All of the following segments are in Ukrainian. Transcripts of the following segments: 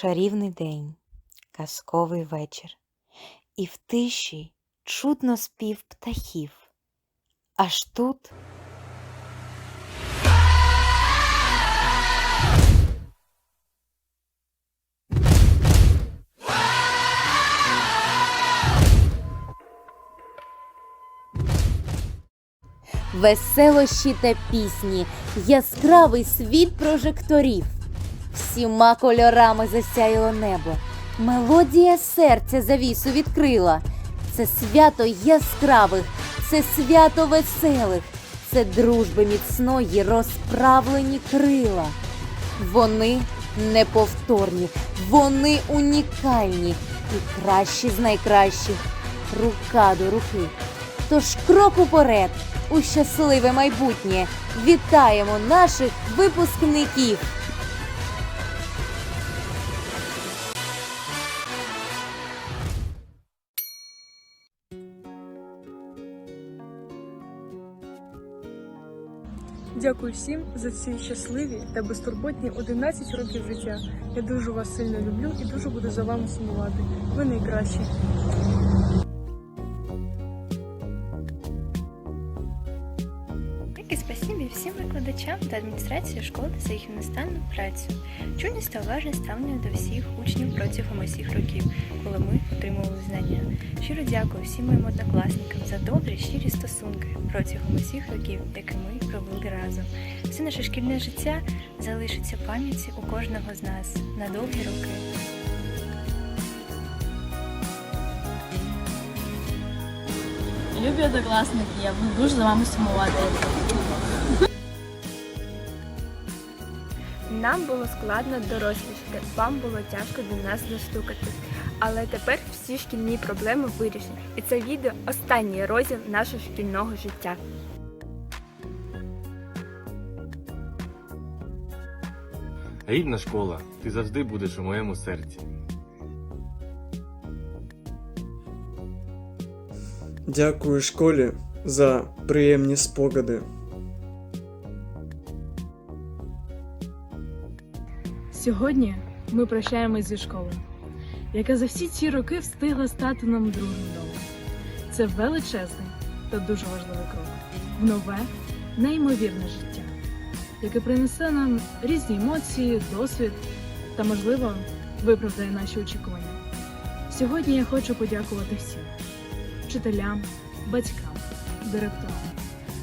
Чарівний день, казковий вечір, і в тиші чутно спів птахів. Аж тут Веселощі та пісні, яскравий світ прожекторів. Всіма кольорами засяяло небо. Мелодія серця завісу відкрила. Це свято яскравих, це свято веселих, це дружби міцної розправлені крила. Вони неповторні, вони унікальні і кращі з найкращих рука до руки. Тож крок уперед у щасливе майбутнє вітаємо наших випускників! Дякую всім за ці щасливі та безтурботні 11 років життя. Я дуже вас сильно люблю і дуже буду за вами сумувати. Ви найкращі. Та адміністрації школи за їх нестанну працю, чуйність та уважне ставлення до всіх учнів протягом усіх років, коли ми отримували знання. Щиро дякую всім моїм однокласникам за добрі, щирі стосунки протягом усіх років, які ми провели разом. Все наше шкільне життя залишиться в пам'яті у кожного з нас на довгі роки. Любі однокласники, я буду дуже за вами сумувати. Нам було складно дорослішати, вам було тяжко до нас достукати. Але тепер всі шкільні проблеми вирішені, і це відео останній розділ нашого шкільного життя. Рідна школа, ти завжди будеш у моєму серці. Дякую школі за приємні спогади. Сьогодні ми прощаємось зі школою, яка за всі ці роки встигла стати нам другим домом. Це величезний та дуже важливий крок в нове, неймовірне життя, яке принесе нам різні емоції, досвід та, можливо, виправдає наші очікування. Сьогодні я хочу подякувати всім вчителям, батькам, директорам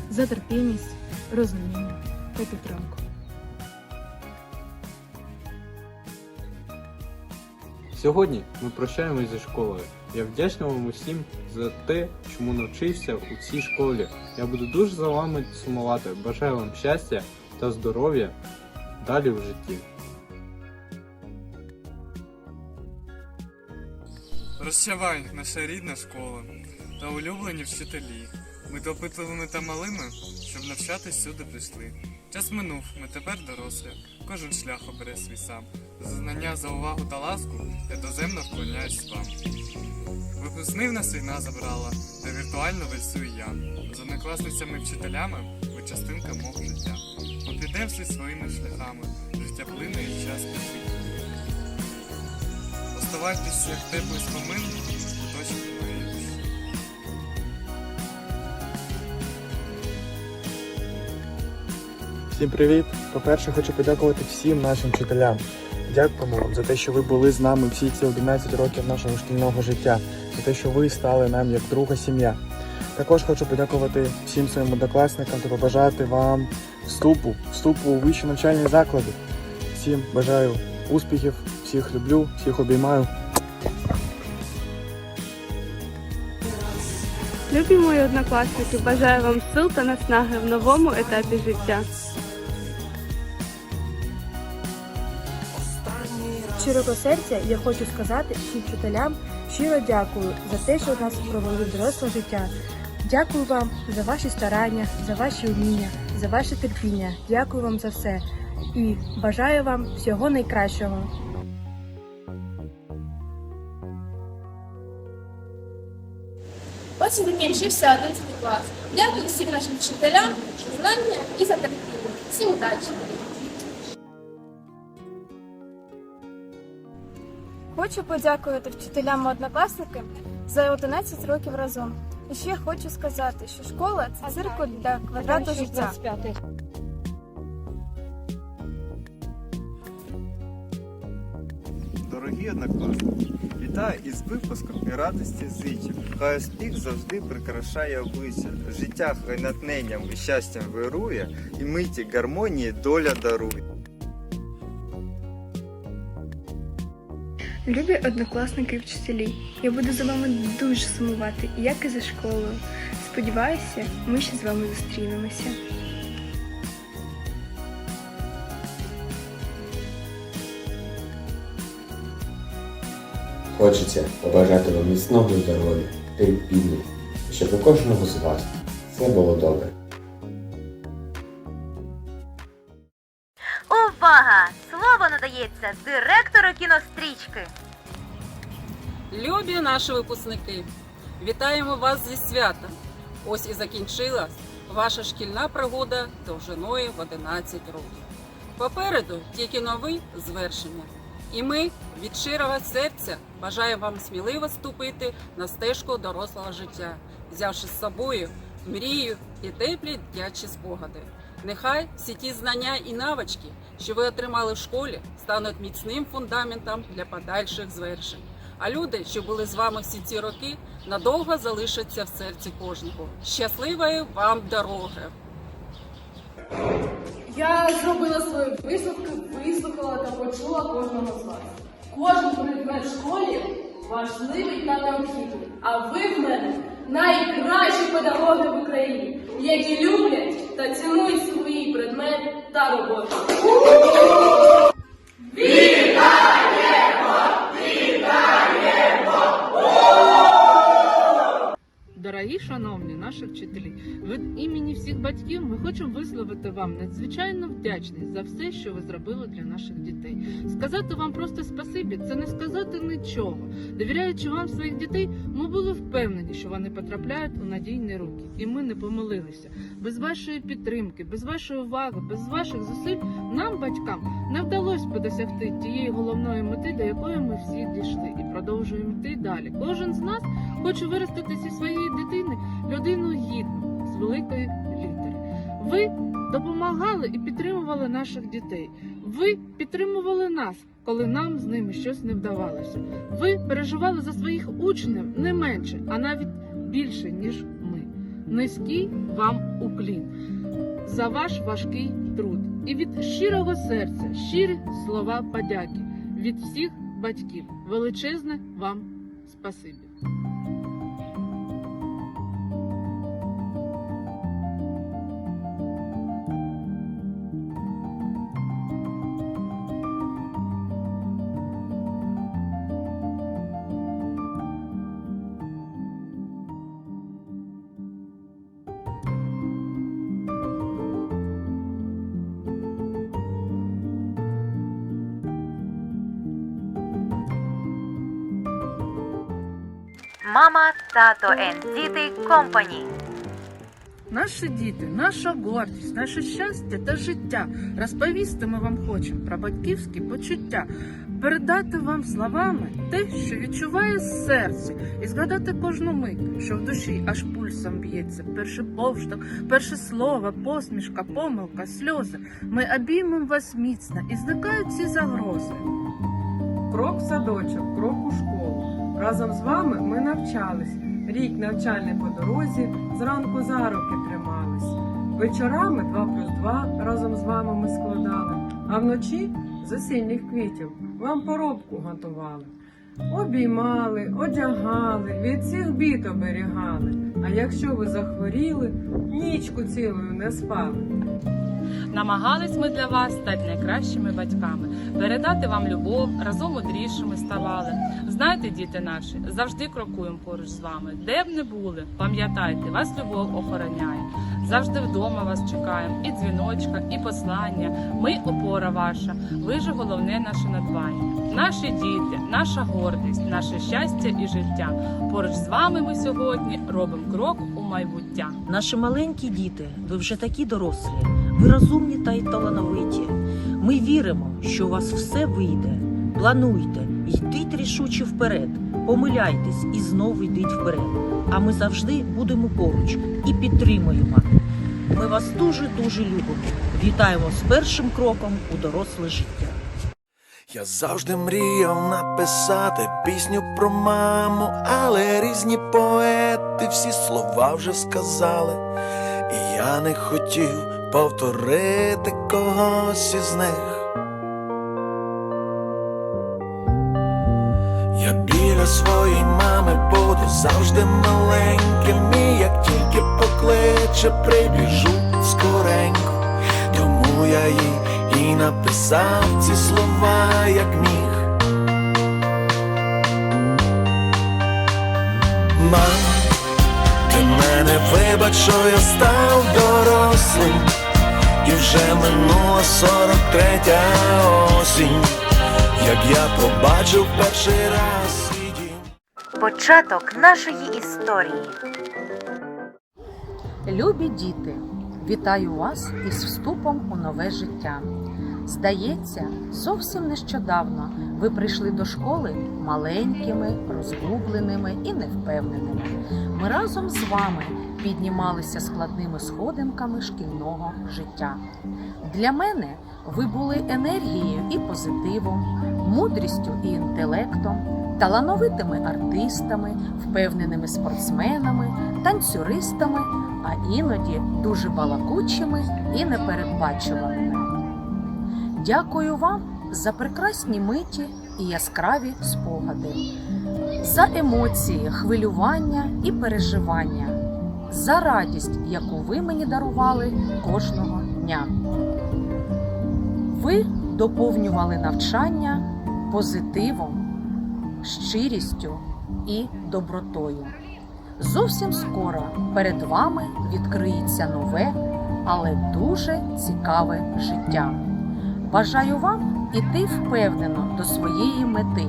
за терпімість, розуміння та підтримку. Сьогодні ми прощаємось зі школою. Я вдячний вам усім за те, чому навчився у цій школі. Я буду дуже за вами сумувати. Бажаю вам щастя та здоров'я далі в житті. Розчавай, наша рідна школа та улюблені вчителі. Ми допитливими та малими, щоб навчатись сюди прийшли. Час минув, ми тепер дорослі, кожен шлях обере свій сам. Знання, за увагу та ласку я доземно вклоняюсь вам. Випускний в нас війна забрала, та віртуально вельсую я. З однокласницями вчителями ви частинка мого життя. Ми підемо всі своїми шляхами, життя плине і час летить. Оставайтесь як теплий спомин у точці моєї душі. Всім привіт! По-перше, хочу подякувати всім нашим вчителям. Дякуємо вам за те, що ви були з нами всі ці 11 років нашого шкільного життя, за те, що ви стали нам як друга сім'я. Також хочу подякувати всім своїм однокласникам та побажати вам вступу, вступу у вищі навчальні заклади. Всім бажаю успіхів, всіх люблю, всіх обіймаю. Любі мої однокласники, бажаю вам сил та наснаги в новому етапі життя. Щирого серця я хочу сказати всім вчителям щиро дякую за те, що нас провели доросле життя. Дякую вам за ваші старання, за ваші уміння, за ваше терпіння. Дякую вам за все і бажаю вам всього найкращого. Ось і закінчився 11 клас. Дякую всім нашим вчителям за знання і за терпіння. Всім удачі! Хочу подякувати вчителям однокласникам за 11 років разом. І ще хочу сказати, що школа це циркуль для квадрату життя. Дорогі однокласники, вітаю із випуском і радості зичів. Хай успіх завжди прикрашає обличчя. Життя хай натхненням і щастям вирує, і миті гармонії доля дарує. Любі однокласники і вчителі, я буду за вами дуже сумувати, як і за школою. Сподіваюся, ми ще з вами зустрінемося. Хочеться побажати вам міцного здоров'я, терпіння, щоб у кожного з вас все було добре. Любі наші випускники, вітаємо вас зі святом. Ось і закінчилась ваша шкільна пригода довжиною в 11 років. Попереду тільки новий звершення. І ми від щирого серця бажаємо вам сміливо ступити на стежку дорослого життя, взявши з собою мрію і теплі дитячі спогади. Нехай всі ті знання і навички, що ви отримали в школі, стануть міцним фундаментом для подальших звершень. А люди, що були з вами всі ці роки, надовго залишаться в серці кожного. Щасливої вам дороги! Я зробила свої висновки, вислухала та почула кожного з вас. Кожен предмет в школі важливий та необхідний. А ви в мене найкращі педагоги в Україні, які люблять та цінують свій предмет та роботу. Дорогі шановні наші вчителі, від імені всіх батьків ми хочемо висловити вам надзвичайну вдячність за все, що ви зробили для наших дітей. Сказати вам просто спасибі це не сказати нічого. Довіряючи вам своїх дітей, ми були впевнені, що вони потрапляють у надійні руки, і ми не помилилися. Без вашої підтримки, без вашої уваги, без ваших зусиль нам, батькам, не вдалося би досягти тієї головної мети, до якої ми всі дійшли, продовжуємо йти далі. Кожен з нас хоче виростити зі своєї дитини людину гідну з великої літери. Ви допомагали і підтримували наших дітей. Ви підтримували нас, коли нам з ними щось не вдавалося. Ви переживали за своїх учнів не менше, а навіть більше, ніж ми. Низький вам уклін за ваш важкий труд. І від щирого серця, щирі слова подяки від всіх батьків. Величезне вам спасибі. Мама, тато діти компані. Наші діти, наша гордість, наше щастя та життя. Розповісти ми вам хочемо про батьківські почуття, передати вам словами те, що відчуває серце, і згадати кожну мить, що в душі аж пульсом б'ється. Перший повштовх, перше слово, посмішка, помилка, сльози. Ми обіймемо вас міцно і зникають ці загрози. Крок в садочок, крок у школу. Разом з вами ми навчались. Рік навчальний по дорозі, зранку за руки тримались. Вечорами два плюс два разом з вами ми складали, а вночі з осінніх квітів вам поробку готували. Обіймали, одягали, від всіх бід оберігали. А якщо ви захворіли, нічку цілою не спали. Намагались ми для вас стати найкращими батьками, передати вам любов, разом мудрішими ставали. Знаєте, діти наші, завжди крокуємо поруч з вами. Де б не були, пам'ятайте, вас любов охороняє. Завжди вдома вас чекаємо, і дзвіночка, і послання. Ми опора ваша, ви ж головне наше надбання. Наші діти, наша гордість, наше щастя і життя. Поруч з вами ми сьогодні робимо крок у майбуття. Наші маленькі діти, ви вже такі дорослі, ви розумні та й талановиті. Ми віримо, що у вас все вийде. Плануйте, Йдіть рішуче вперед, помиляйтесь і знову йдіть вперед. А ми завжди будемо поруч і підтримуємо. Ми вас дуже-дуже любимо. Вітаємо з першим кроком у доросле життя. Я завжди мріяв написати пісню про маму, але різні поети всі слова вже сказали, і я не хотів повторити когось із них. Я біля своєї мами буду завжди маленьким, і як тільки покличе, прибіжу скоренько, тому я їй і написав ці слова, як міг. Мам, ти мене вибач, що я став дорослим, і вже минула сорок третя осінь, як я побачив перший раз свій. Початок нашої історії. Любі діти, вітаю вас із вступом у нове життя. Здається, зовсім нещодавно ви прийшли до школи маленькими, розгубленими і невпевненими. Ми разом з вами піднімалися складними сходинками шкільного життя. Для мене ви були енергією і позитивом, мудрістю і інтелектом, талановитими артистами, впевненими спортсменами, танцюристами, а іноді дуже балакучими і непередбачуваними. Дякую вам за прекрасні миті і яскраві спогади, за емоції, хвилювання і переживання, за радість, яку ви мені дарували кожного дня. Ви доповнювали навчання позитивом, щирістю і добротою. Зовсім скоро перед вами відкриється нове, але дуже цікаве життя. Бажаю вам іти впевнено до своєї мети,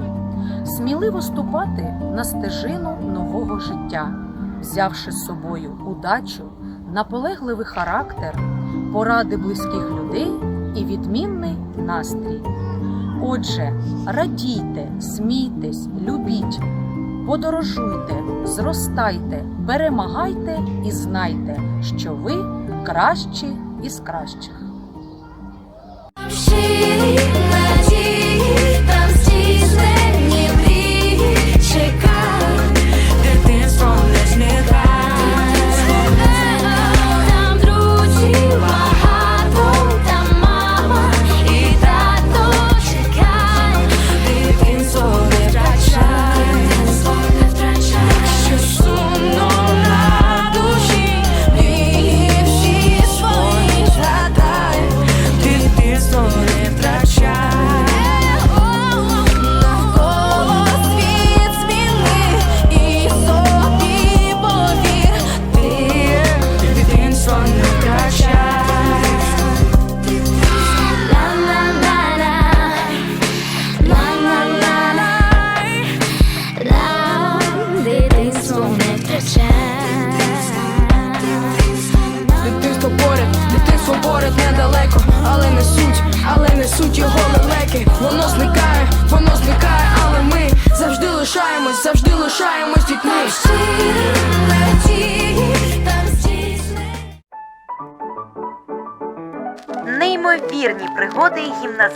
сміливо ступати на стежину нового життя, взявши з собою удачу, наполегливий характер, поради близьких людей і відмінний настрій. Отже, радійте, смійтесь, любіть, подорожуйте, зростайте, перемагайте і знайте, що ви кращі із кращих.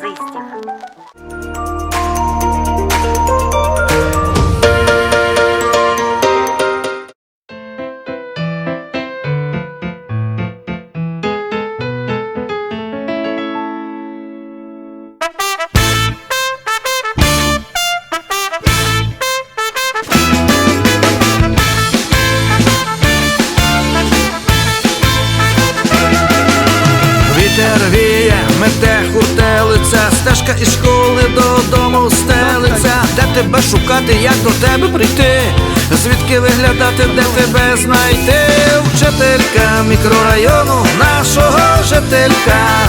Please. Нашого.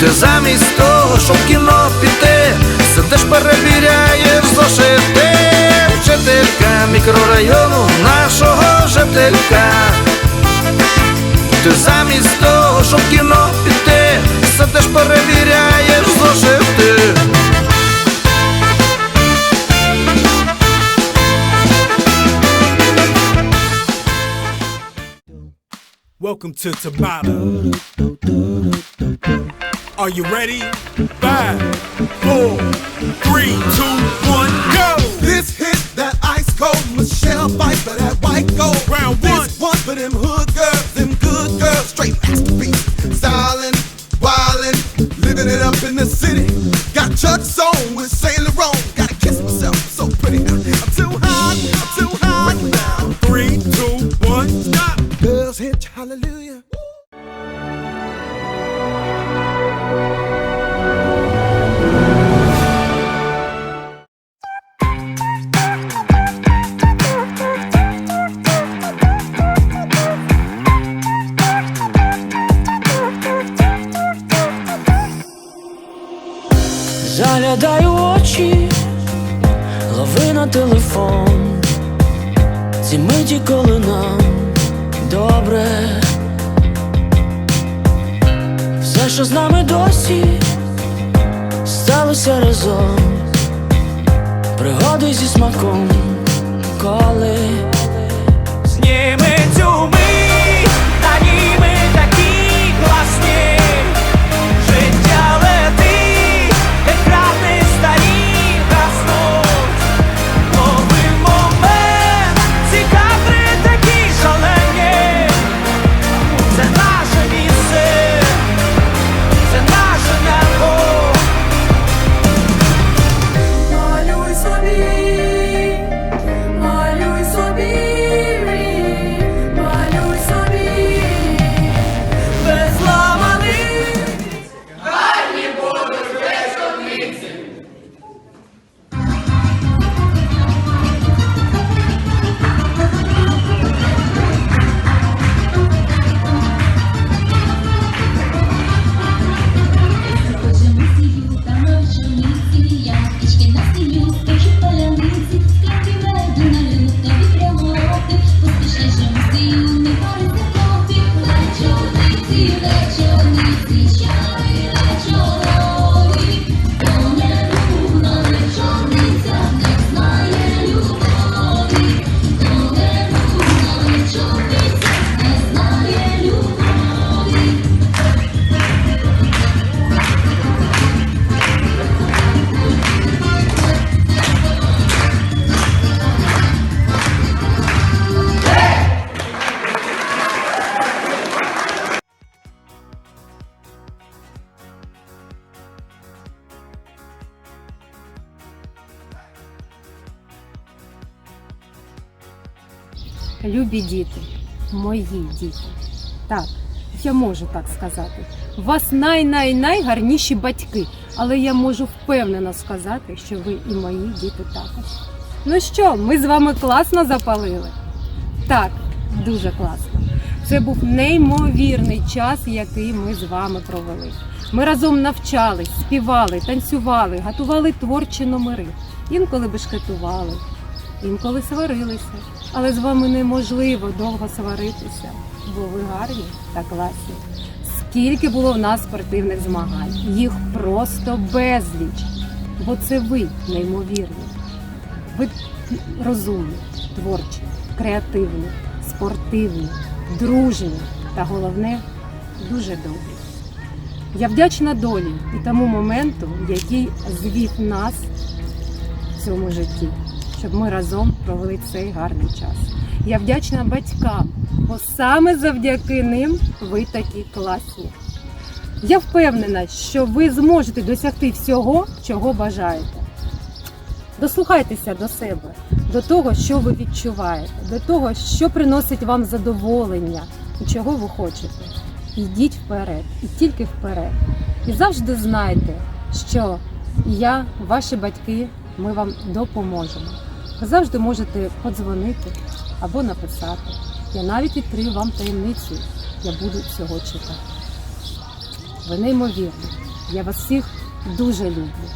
Ти замість того, щоб в кіно піти, сидиш перевіряєш зошити, вчителька мікрорайону нашого жителька. Ти замість того, щоб в кіно піти, сидиш перевіряєш welcome to Tabata. Are you ready? Five, four, three, two, one, go! This hit that ice cold Michelle fight for that white gold. Round this one for them hood girls, them good girls, straight masterpiece. Stylin', wildin', living it up in the city. Got Chuck's on with Saint Laurent. Любі діти, мої діти. Так, я можу так сказати. У вас най-най-найгарніші батьки, але я можу впевнено сказати, що ви і мої діти також. Ну що, ми з вами класно запалили? Так, дуже класно. Це був неймовірний час, який ми з вами провели. Ми разом навчались, співали, танцювали, готували творчі номери. Інколи бешкетували, інколи сварилися. Але з вами неможливо довго сваритися, бо ви гарні та класні. Скільки було в нас спортивних змагань? Їх просто безліч. Бо це ви неймовірні. Ви розумні, творчі, креативні, спортивні, дружні та головне дуже добрі. Я вдячна долі і тому моменту, який звів нас в цьому житті, щоб ми разом провели цей гарний час. Я вдячна батькам, бо саме завдяки ним ви такі класні. Я впевнена, що ви зможете досягти всього, чого бажаєте. Дослухайтеся до себе, до того, що ви відчуваєте, до того, що приносить вам задоволення і чого ви хочете. Йдіть вперед, і тільки вперед. І завжди знайте, що я, ваші батьки, ми вам допоможемо. Ви завжди можете подзвонити або написати. Я навіть відкрию вам таємницю, я буду цього чекати. Ви неймовірні. Я вас всіх дуже люблю.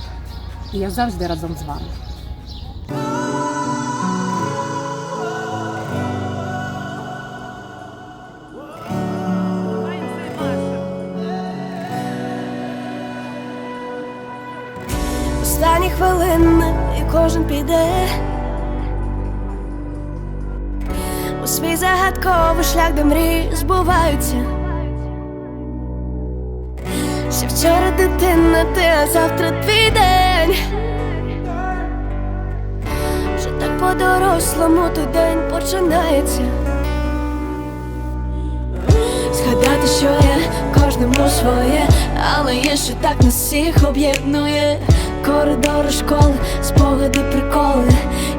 І я завжди разом з вами. Останні хвилини і кожен піде загадковий шлях, де мрії збуваються. Ще вчора дитина, ти, а завтра твій день. Вже так по-дорослому той день починається. Згадати, що є кожному своє, але є, що так нас всіх об'єднує. Коридори школи, спогади, приколи,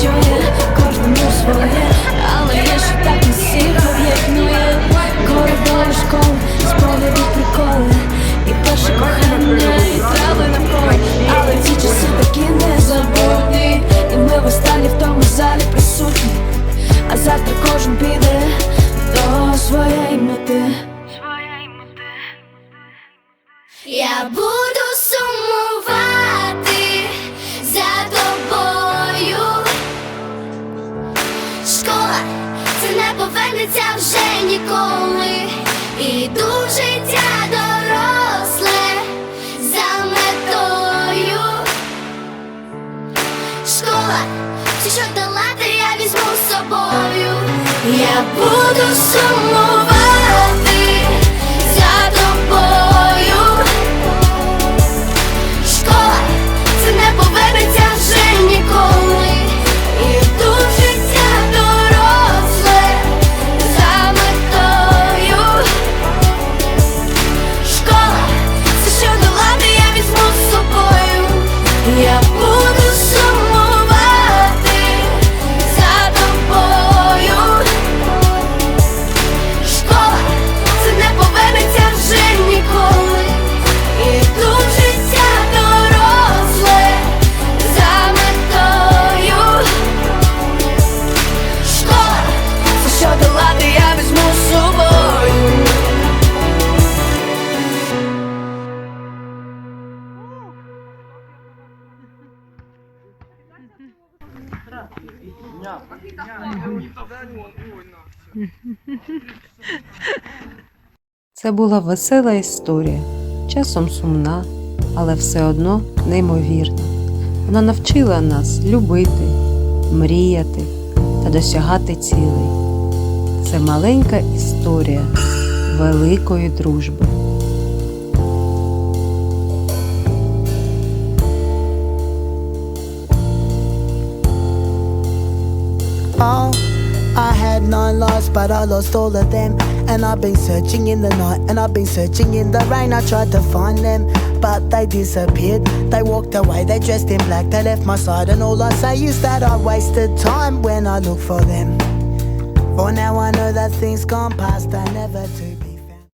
Що є кожному своє, але є, що так нас всіх об'єднує. Коридори школи, спогади, приколи, і перше кохання, і трави навколо. Але ці часи такі незабутні, і ми в останні в тому залі присутні. А завтра кожен піде до своєї мети. Я буду Я буду сумувати Це була весела історія, часом сумна, але все одно неймовірна. Вона навчила нас любити, мріяти та досягати цілей. Це маленька історія великої дружби. Nine lives, but I lost all of them. And I've been searching in the night, and I've been searching in the rain. I tried to find them, but they disappeared. They walked away, they dressed in black, they left my side. And all I say is that I wasted time when I look for them. For now, I know that things gone past, I never do.